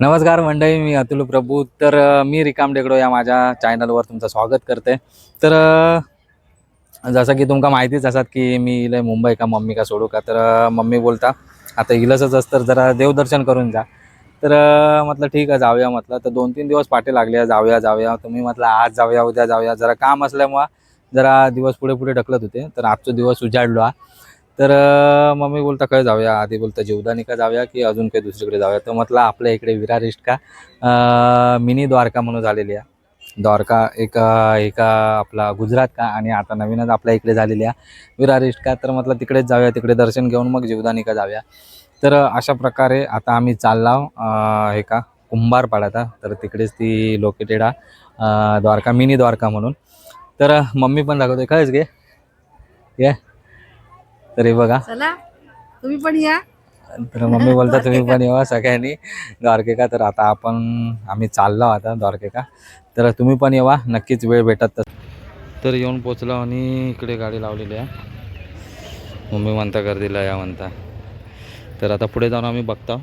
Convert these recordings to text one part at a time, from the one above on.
नमस्कार मंडळी मी अतुल प्रभू. तर मी रिकाम डेगडो या माझ्या चॅनलवर तुमचं स्वागत करते. तर जसं की तुमका माहितीच असतात की मी इले मुंबई का मम्मी का सोडू का? तर मम्मी बोलता आता इलसच असतं तर जरा देवदर्शन करून जा. तर म्हटलं ठीक आहे जाऊया म्हटलं. तर दोन तीन दिवस पाठी लागले जाऊया जाऊया. तुम्ही म्हटलं आज जाऊया उद्या जाऊया. जरा काम असल्यामुळं जरा दिवस पुढे पुढे ढकलत होते. तर आजचा दिवस उजाडलो हा. तर मम्मी बोलता काय जाऊया? आधी बोलता जीवदानी का जाऊया की अजून काही दुसरीकडे जाऊया? तर म्हटलं आपल्या इकडे विरार इष्ट का? मिनी द्वारका म्हणून झालेली आहे. द्वारका एक एका आपला गुजरात का? आणि आता नवीनच आपल्या इकडे झालेली आहे. विरार इष्ट का? तर म्हटलं तिकडेच जाऊया तिकडे दर्शन घेऊन मग जीवदानी का जाऊया? तर अशा प्रकारे आता आम्ही चाललो एका हे का? कुंभारपाड्यात तर तिकडेच ती लोकेटेड आहे द्वारका मिनी द्वारका म्हणून. तर मम्मी पण दाखवते खरंच घे ये. तर हे बघा. चला तुम्ही पण या. तर मम्मी बोलता तुम्ही पण येवा सगळ्यांनी. द्वारकेका तर आता आपण आम्ही चाललो आता द्वारकेका. तर तुम्ही पण येवा नक्कीच वेळ भेटत तर येऊन पोचलो आणि इकडे गाडी लावलेली आहे. मम्मी म्हणता गर्दीला या म्हणता. तर आता पुढे जाऊन आम्ही बघतो.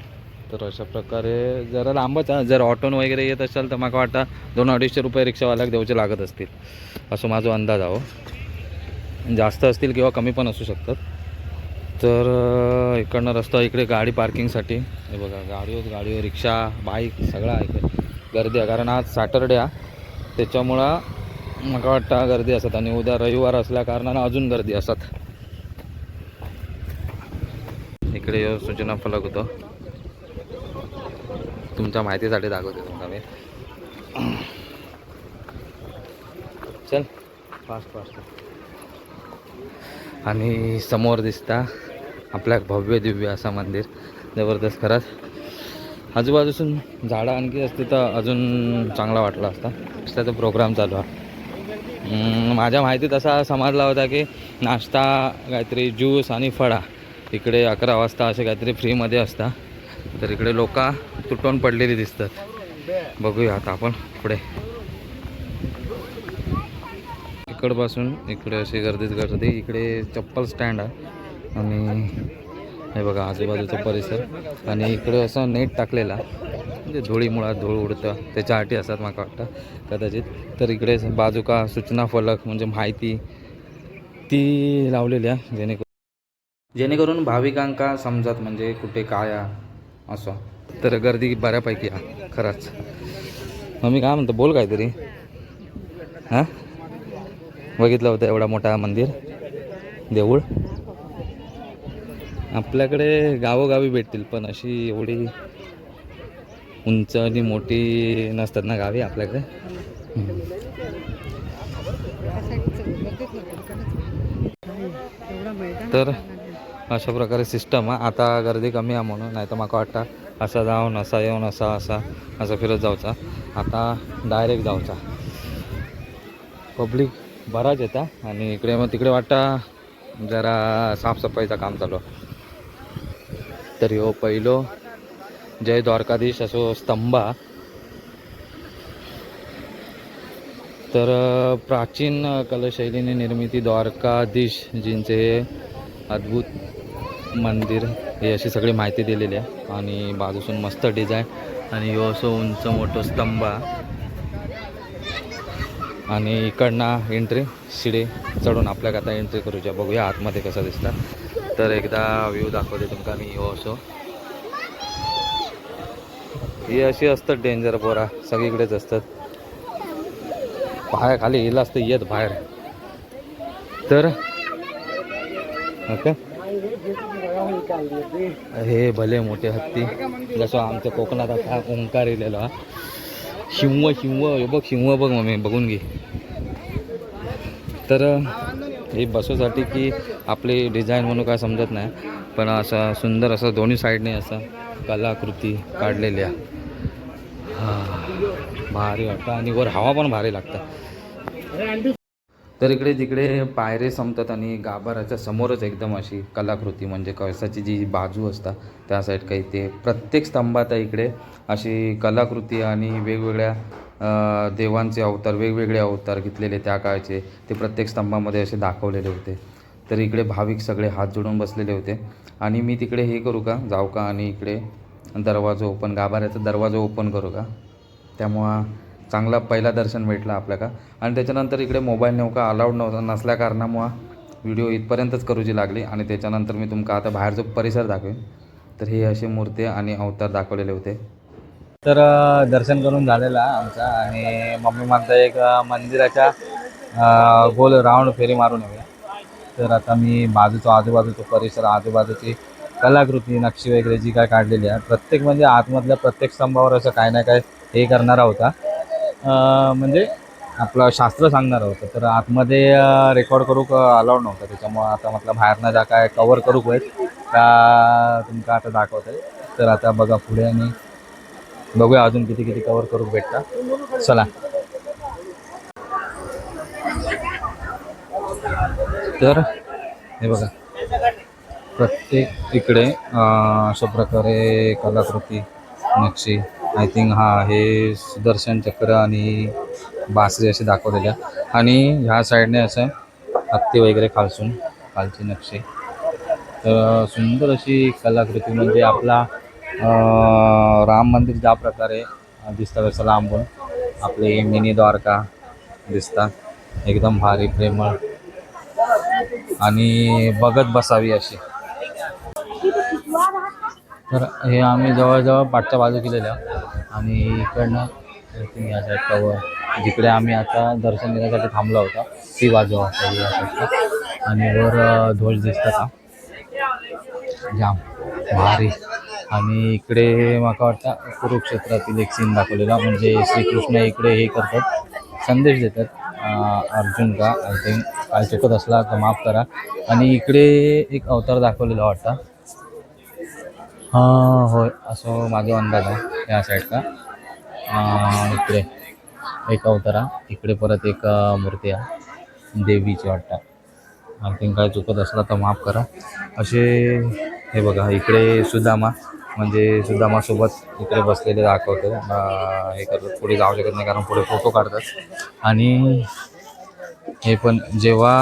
तर अशा प्रकारे जरा लांबच आहे. जर ऑटोन वगैरे येत असाल तर मला वाटतं दोन अडीचशे रुपये रिक्षावाल्याक द्यायचे लागत असतील. असं माझा अंदाज आहो जास्त असतील किंवा कमी पण असू शकतात. तर इकडनं रस्ता इकडे गाडी पार्किंगसाठी. हे बघा गाडीवर गाडीवर रिक्षा बाईक सगळं आहे इकडे. गर्दी आहे कारण आज सॅटरडे आहे त्याच्यामुळं मला वाटतं गर्दी असत आणि उद्या रविवार असल्या कारणानं अजून गर्दी असत इकडे सूचना फलक होतो. तुमच्या माहितीसाठी दाखवते तुम्हाला मी. चल. फास्ट फास्ट आणि समोर दिसता आपल्या भव्य दिव्य असा मंदिर जबरदस्त खरंच. आजूबाजूसून झाडं आणखी असते तर अजून चांगला वाटला असता. त्याचा प्रोग्राम चालू आहे. माझ्या माहितीत असा समजला होता की नाश्ता काहीतरी ज्यूस आणि फळा. इकडे अकरा वाजता असे काहीतरी फ्रीमध्ये असता. तर इकडे लोक तुटून पडलेली दिसतात. बघूया आता आपण पुढे. इकडपासून इकडे अशी गर्दीच गर्दी इकडे चप्पल स्टँड आहे. आणि हे बघा आजूबाजूचा परिसर. आणि इकडे असं नेट टाकलेला. म्हणजे धुळीमुळा धूळ उडतं. त्याच्यासाठी असतात मला वाटतं कदाचित. तर इकडे बाजूका सूचना फलक म्हणजे माहिती ती लावलेली आहे जेणेकरून जेणेकरून भाविकांका समजत म्हणजे कुठे काय असं. तर गर्दी बऱ्यापैकी आहे खरंच. मग मी काय म्हणतो? बोल काहीतरी. हां? बघितलं होतं एवढा मोठा मंदिर देऊळ. आपल्याकडे गावोगावी भेटतील पण अशी एवढी उंच आणि मोठी नसतात ना गावी आपल्याकडे. तर अशा प्रकारे सिस्टम आहे आता गर्दी कमी आहे म्हणून नाही तर मला वाटतं असा जाऊन असा येऊन असा असा असं फिरत जाऊचा. आता डायरेक्ट जाऊचा. पब्लिक बराच येता आणि इकडे मग तिकडे वाटतं जरा साफसफाईचं काम चालू आहे. तर ह्यो पहिलो. जय द्वारकाधीश असो स्तंभ. तर प्राचीन कलाशैलीने निर्मिती द्वारकाधीश जींचे हे अद्भुत मंदिर हे अशी सगळी माहिती दिलेली आहे. आणि बाजूसून मस्त डिझाईन आणि ह्यो असं उंच मोठं स्तंभ. आणि इकडनं एंट्री शिडे चढून आपल्याक आता एंट्री करूच्या. बघूया आतमध्ये कसं दिसतं तर एकदा व्ह्यू दाखवते तुमका मी हो असो. ही अशी असतात डेंजर पोरा सगळीकडेच असतात. बाहेर खाली येईल असतं येत बाहेर. तर ओके. हे भले मोठे हत्ती जसं आमच्या कोकणात आता ओंकार येलेलो. हा शिव शिव बघ शिव बघ मम्मी बघून घे. तर हे बसवसाठी की आपली डिझाईन म्हणून काय समजत नाही. पण असं सुंदर असं दोन्ही साईडने असं कलाकृती काढलेली आहे भारी वाटतं. आणि वर हवा पण भारी लागतं. तर इकडे तिकडे पायरे संपतात आणि गाभाराच्या समोरच एकदम अशी कलाकृती म्हणजे कळसाची जी बाजू असतात त्या साईड काही ते प्रत्येक स्तंभात आहे इकडे अशी कलाकृती आणि वेगवेगळ्या देवांचे अवतार वेगवेगळे अवतार घेतलेले त्या काळचे ते प्रत्येक स्तंभामध्ये असे दाखवलेले होते. तर इकडे भाविक सगळे हात जोडून बसलेले होते. आणि मी तिकडे हे करू का? जाऊ का? आणि इकडे दरवाजा ओपन गाभाऱ्याचा दरवाजा ओपन करू का? त्यामुळं चांगला पहिला दर्शन भेटलं आपल्याला. आणि त्याच्यानंतर इकडे मोबाईल नेमका अलाउड नव्हता नसल्या कारणामुळं व्हिडिओ इथपर्यंतच करूची लागली. आणि त्याच्यानंतर मी तुमका आता बाहेरचा परिसर दाखवेन. तर हे असे मूर्ती आणि अवतार दाखवलेले होते. तर दर्शन करून झालेला आमचा. आणि मम्मी म्हणता एक मंदिराच्या गोल राऊंड फेरी मारून येऊया. तर आता मी बाजूचा आजूबाजूचा परिसर आजूबाजूची कलाकृती नक्षी वगैरे जी काय काढलेली आहे प्रत्येक म्हणजे आतमधल्या प्रत्येक स्तंभावर असं काय ना काय हे करणारा होता. म्हणजे आपलं शास्त्र सांगणारं होतं. तर आतमध्ये रेकॉर्ड करूक अलाउड नव्हतं. त्याच्यामुळं आता म्हटलं बाहेरनं जा काय कवर करूक होईल का तुमका आता दाखवत आहे तर आता बघा पुढे आणि बघूया अजून किती किती कवर करूक भेटता चला. तर हे बघा. प्रत्येक इकडे अशा प्रकारे कलाकृती नक्षी आय थिंक हा हे सुदर्शन चक्र आणि बासरी असे दाखवलेल्या. आणि ह्या साईडने असं हत्ती वगैरे खालसून खालची नक्षी. तर सुंदर अशी कलाकृती म्हणजे आपला राम मंदिर ज्या प्रकारे दिसतं तसं लांबून. आपले मिनी द्वारका दिसतात. एकदम भारी प्रेमळ. आणि बघत बसावी अशी. तर हे आम्ही जवळजवळ पाठच्या बाजू केलेल्या. आणि इकडनं तुम्ही या कवर जिकडे आम्ही आता दर्शन घेण्यासाठी थांबला होता ती बाजू असावी या साईडला आणि वर ध्वज दिसतात जाम भारी. आणि इकडे माका वाटतं कुरुक्षेत्रातील एक सीन दाखवलेला. म्हणजे श्रीकृष्ण इकडे हे करतात संदेश देतात. अर्जुन का आय थिंक काय चुकत असला तर माफ करा. आणि इकडे एक अवतार दाखवलेला वाटतं. हां होय असं माझा अंदाज आहे या साईडचा इकडे एक अवतारा इकडे परत एक मूर्ती आहे. देवीची वाटतं. आय थिंक काय चुकत असला तर माफ करा. असे हे बघा इकडे सुदामा. म्हणजे सुदामासोबत इकडे बसलेले दाखवतो. हे करतात. पुढे जाऊ शकत नाही कारण पुढे फोटो काढतात. आणि हे पण जेव्हा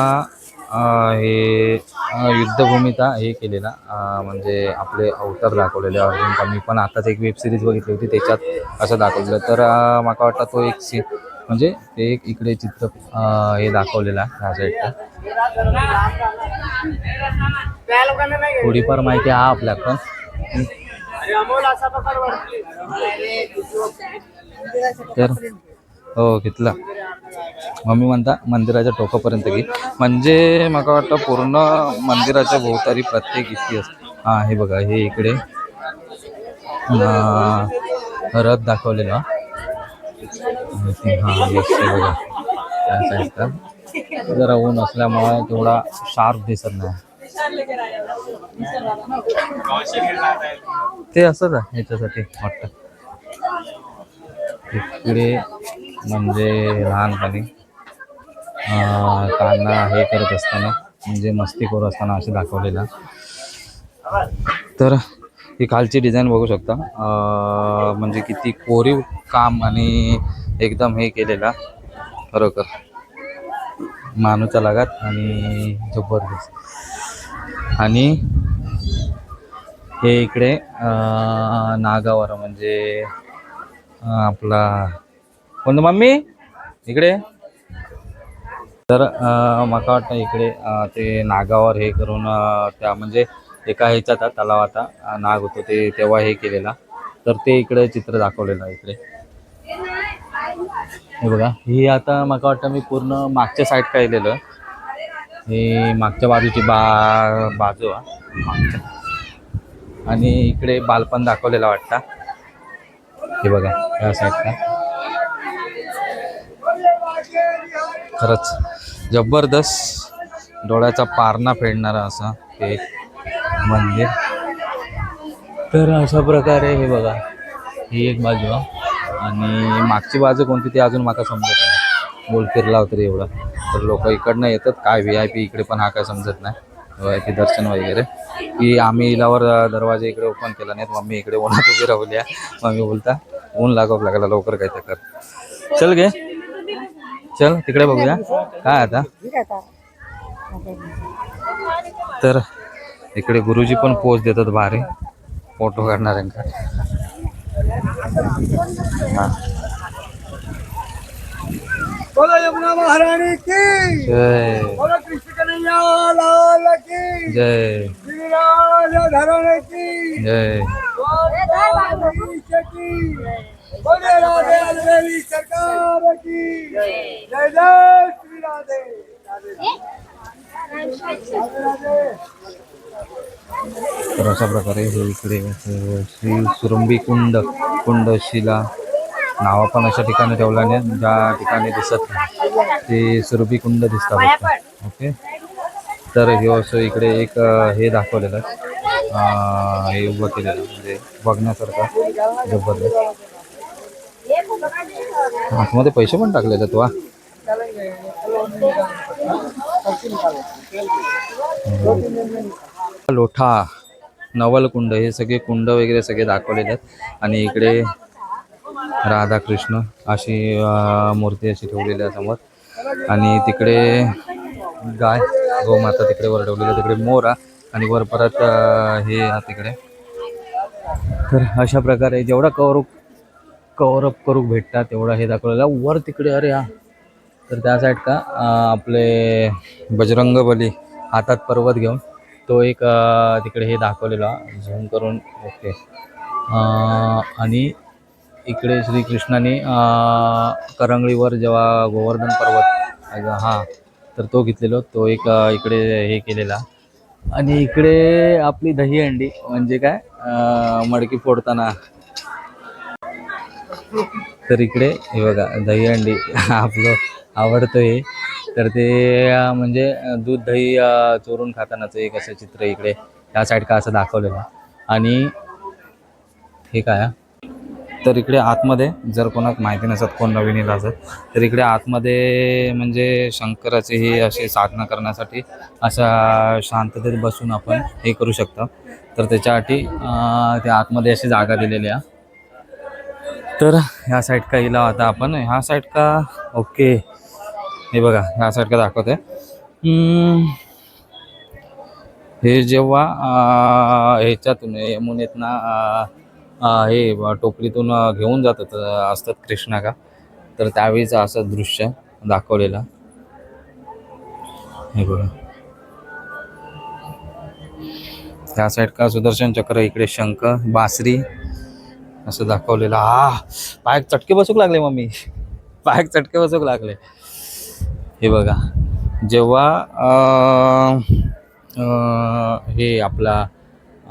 हे युद्धभूमिता युद्धभूमीचा हे केलेला म्हणजे आपले अवतार दाखवलेले अर्जुन मी पण आताच एक वेब सिरीज बघितली होती. त्याच्यात असं दाखवलेलं. तर मला वाटतं तो एक सी म्हणजे ते एक इकडे चित्र हे दाखवलेला ह्या साईडला थोडीफार माहिती हा आपल्या पण तर हो घेतला. मम्मी म्हणता मंदिराच्या टोकापर्यंत घे. म्हणजे मला वाटतं पूर्ण मंदिराच्या भोवतारी प्रत्येक इतिहास हा हे बघा हे इकडे. रथ दाखवलेला. हा बघा. जरा ऊन असल्यामुळे तेवढा शार्प दिसत नाही. ते असंच आहे ह्याच्यासाठी वाटतं. इकडे म्हणजे लहानपणी त्यांना हे करत असताना म्हणजे मस्ती करत असताना असे दाखवलेला. तर ही खालची डिझाईन बघू शकता. म्हणजे किती कोरीव काम आणि एकदम हे केलेला. खरोखर. मानूच्या लागात आणि जबरदस्त आणि हे इकडे नागावर म्हणजे आपला कोणतं मम्मी? इकडे. तर मला वाटतं इकडे ते नागावर हे करून त्या म्हणजे एका ह्याच्यात तलावाचा आता नाग होतो ते तेव्हा हे केलेला. तर ते इकडे चित्र दाखवलेलं इकडे. हे बघा ही आता मला वाटतं मी पूर्ण मागच्या साईड काढलेलं. हे मागच्या बाजूची बा बाजू आणि इकडे बालपण दाखवलेला वाटतं. हे बघा या साईडला. खरंच जबरदस्त डोळ्याचा पारणा फेडणारा असं हे मंदिर. तर अशा प्रकारे हे बघा ही एक बाजू आहे आणि मागची बाजू कोणती ती अजून मला समजत नाही. बोल फिरला तरी एवढं. तर लोक इकडनं येतात. काय व्ही आय पी इकडे पण हा काय समजत नाही. व्ही आय पी दर्शन वगैरे. की आम्ही इलावर दरवाजा इकडे ओपन केला नाहीत मम्मी इकडे उन्हात उभी राहली आहे. मम्मी बोलता ऊन लागव लागला लवकर काय तर कर. चल गे. चल तिकडे बघूया. काय आता? तर इकडे गुरुजी पण पोच देतात भारी फोटो काढणाऱ्यांका हा. बोलो यमुना महारानी की। जय। बोलो कृष्ण कन्हैया लाल की। जय। गिरिराज धरण की। जय। की। बोले राधे अलवेली सरकार की। जय जय श्री राधे तर अशा प्रकारे हे इकडे श्री सुरंबी कुंड कुंडशिला। नावं पण अशा ठिकाणी ठेवल्याने ज्या ठिकाणी दिसत नाही. ते सुरभी कुंड दिसतात. ओके. तर हे असं इकडे एक हे दाखवलेलं आहे. हे उभं केलेलं म्हणजे बघण्यासारखं जबरदस्त. आतमध्ये पैसे पण टाकलेले आहेत वा. लोठा नवलकुंड हे सगळे कुंड वगैरे सगळे दाखवलेले आहेत. आणि इकडे राधाकृष्ण अशी मूर्ती अशी ठेवलेली आहे समोर. आणि तिकडे गाय गोमाता तिकडे वर ठेवलेली आहे. तिकडे मोरा आणि वर परत हे तिकडे. तर अशा प्रकारे जेवढा कवर कवरअप करू भेटतात तेवढा हे दाखवलेलं. वर तिकडे अरे हा. तर त्या साईड का आपले बजरंग बली हातात पर्वत घेऊन तो एक तिकडे हे दाखवलेला. झूम करून ओके. आणि इकडे श्रीकृष्णाने करंगळीवर जेव्हा गोवर्धन पर्वत हां हा तर तो घेतलेलो तो एक इकडे हे केलेला. आणि इकडे आपली दहीहंडी म्हणजे काय मडकी फोडताना. तर इकडे हे बघा दहीहंडी आपलं आवडतं हे तर ते म्हणजे दूध दही चोरून खातानाचं एक असं चित्र इकडे त्या साईड का असं दाखवलेलं. आणि हे काय आहे? तर इकडे आतमध्ये जर कोणाक माहिती नसत कोण नवीन येईल असत तर इकडे आतमध्ये म्हणजे शंकराचे हे असे साधना करण्यासाठी अशा शांततेत बसून आपण हे करू शकतो. तर त्याच्यासाठी त्या आतमध्ये अशी जागा दिलेली आहे. तर ह्या साईड का हिला आता आपण ह्या साईड का ओके. हे बघा ह्या साईड का दाखवते हे जेव्हा ह्याच्यातून यमुनेतनं हे टोपलीतून घेऊन जातात असतात कृष्णा का तर त्यावेळीचं असं दृश्य दाखवलेलं. हे बघा. त्या साईड का सुदर्शन चक्र इकडे शंख बासरी असं दाखवलेलं. हा पायक चटके बसूक लागले मम्मी. पायक चटके बसूक लागले. हे बघा. जेव्हा हे आपला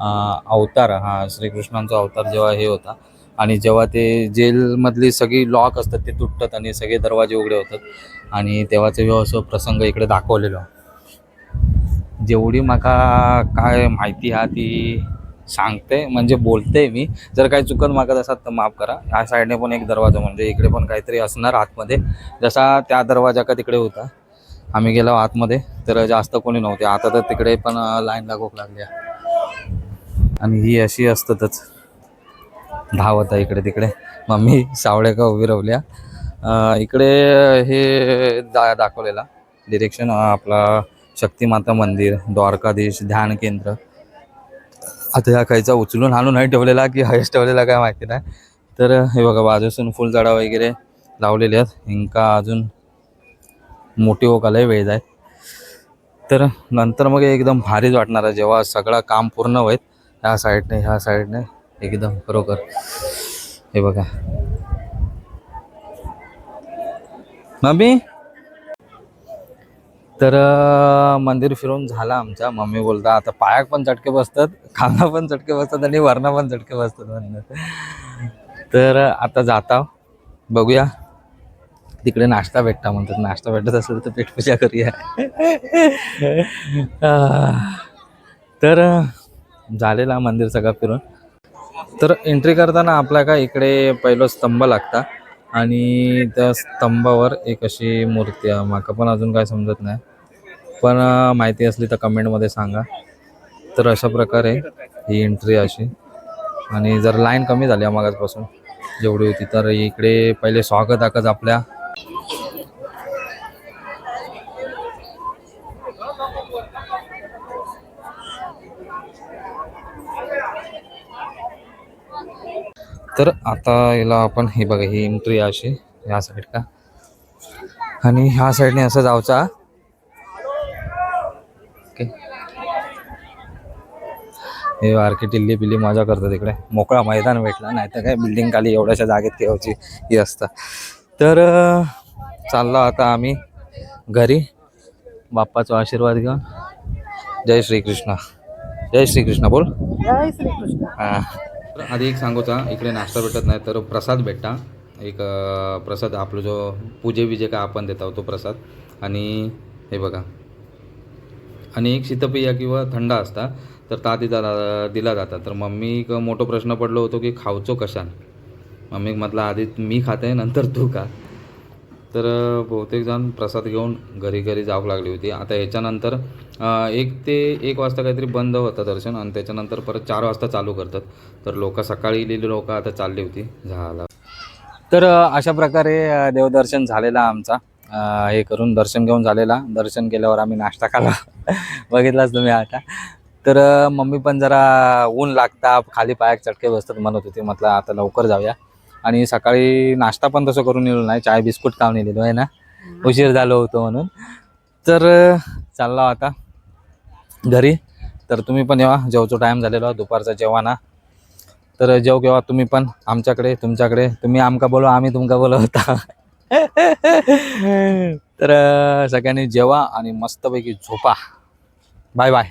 अवतार हा श्रीकृष्णांचा अवतार जेव्हा हे होता आणि जेव्हा ते जेलमधली सगळी लॉक असतात ते तुटतात आणि सगळे दरवाजे उघडे होतात आणि तेव्हाचं ह्यो असं प्रसंग इकडे दाखवलेलो. जेवढी माका काय माहिती हा ती सांगते म्हणजे बोलते मी. जर काही चुकत मागत असतात तर माफ करा. ह्या साईडने पण एक दरवाजा म्हणजे इकडे पण काहीतरी असणार आतमध्ये. जसा त्या दरवाजा का तिकडे होता. आम्ही गेलो आतमध्ये तर जास्त कोणी नव्हते. आता तर तिकडे पण लाईन लागोक आहे. आणि ही अशी असतातच. धावत आहे इकडे तिकडे. मम्मी सावळ्या का उभी राहल्या? इकडे हे दा दाखवलेला. डिरेक्शन आपला शक्तिमाता मंदिर द्वारकाधीश ध्यान केंद्र. आता ह्या खायचा उचलून आणून नाही ठेवलेला की हयच ठेवलेला काय माहिती नाही. तर हे बघा बाजूसून फुलझाडं वगैरे लावलेले आहेत. इंका अजून मोठी होकालाही वेळ जाय तर नंतर मग एकदम भारीच वाटणार आहे. जेव्हा सगळं काम पूर्ण होईल ह्या साईडने ह्या साईडने एकदम खरोखर हे बघा. मम्मी? तर मंदिर फिरून झालं आमच्या मम्मी बोलता आता पायाक पण चटके बसतात खाना पण चटके बसतात आणि वरणा पण चटके बसतात म्हणतात. तर आता जाता बघूया. तिकडे नाश्ता भेटता म्हणतात. नाश्ता भेटत असेल तर पेटपूजा करूया. तर झालेला मंदिर सगळं फिरून. तर एंट्री करताना आपला का इकडे पहिलं स्तंभ लागता आणि त्या स्तंभावर एक अशी मूर्ती आहे. माका पण अजून काय समजत नाही. पण माहिती असली तर कमेंटमध्ये सांगा. तर अशा प्रकारे ही एंट्री अशी. आणि जर लाईन कमी झाली आहे मागासपासून जेवढी होती तर इकडे पहिले स्वागत आकच आपल्या तर आता याला आपण हे बघा ही एंट्री अशी ह्या साईड का आणि ह्या साईडने असं ओके. हे बारकी टिल्ली पिल्ली मजा करतात इकडे. मोकळा मैदान भेटला नाही तर काय बिल्डिंग खाली एवढ्याशा जागेत ठेवायची ही असतं. तर चाललो आता आम्ही घरी. बाप्पाचा आशीर्वाद घेऊन. जय श्रीकृष्ण. जय श्रीकृष्ण बोल. जय श्रीकृष्ण. हा. तर आधी एक सांगूचा इकडे नाश्ता भेटत नाही तर प्रसाद भेटता एक प्रसाद आपलं जो पूजे विजे काय आपण देतो तो प्रसाद. आणि हे बघा. आणि एक शीतपेय किंवा थंड असता तर ता दिला दिला जाता. तर मम्मीक मोठो प्रश्न पडलो होतो की खावचो कशान? मम्मीक म्हटलं आधी मी खाते नंतर तू खा. तर बहुतेकजण बहुतेक जण प्रसाद घेऊन घरी घरी जावं लागली होती. आता याच्यानंतर एक ते एक वाजता काहीतरी बंद होतं दर्शन आणि त्याच्यानंतर परत चार वाजता चालू करतात. तर लोक सकाळी इलेली लोक आता चालली होती झाला तर अशा प्रकारे देवदर्शन झालेला आमचा. हे करून दर्शन घेऊन झालेला. दर्शन केल्यावर आम्ही नाश्ता खाला बघितलाच तुम्ही आता. तर मम्मी पण जरा ऊन लागता खाली पायात चटके बसतात म्हणत होती. म्हटलं आता लवकर जाऊया. आणि सकाळी नाश्ता पण तसं करून नेलो नाही. चाय बिस्कुट खाऊन नेलेलो आहे ना. उशीर झालो होतो म्हणून. तर चाललो आता घरी. तर तुम्ही पण येवा जेवचो टाईम झालेला दुपारचा जेवणा. तर जेव केव्हा तुम्ही पण आमच्याकडे तुमच्याकडे. तुम्ही आमका बोलो आम्ही तुमका बोलो होता तर सगळ्यांनी जेवा आणि मस्तपैकी झोपा. Bye bye.